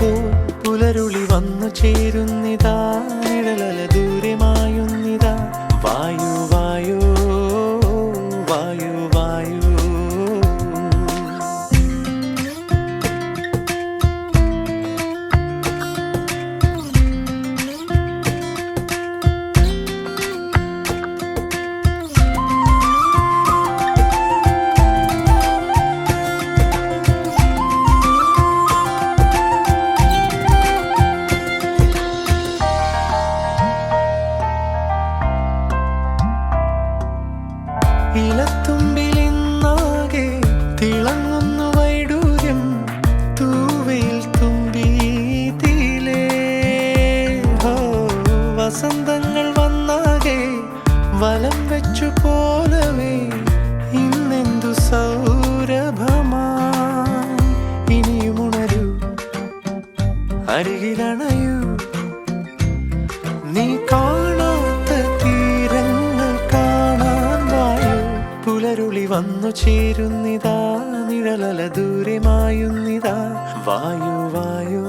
പോ പുലരുളി വന്നു ചേരുന്നിതാ. ഇലത്തുമ്പിലിന്നാകെ തിളങ്ങുന്നു വൈഡൂര്യം തൂവയിൽ വസന്തങ്ങൾ വലം വെച്ചു പോലവേ ഇന്നെന്തു സൗരഭമാ ഇനിയും ഉണരൂ അരികിലണയൂ. വന്നു ചേരുന്നിതാ നിഴലല ദൂരെ മായുന്നിതാ വായു വായു.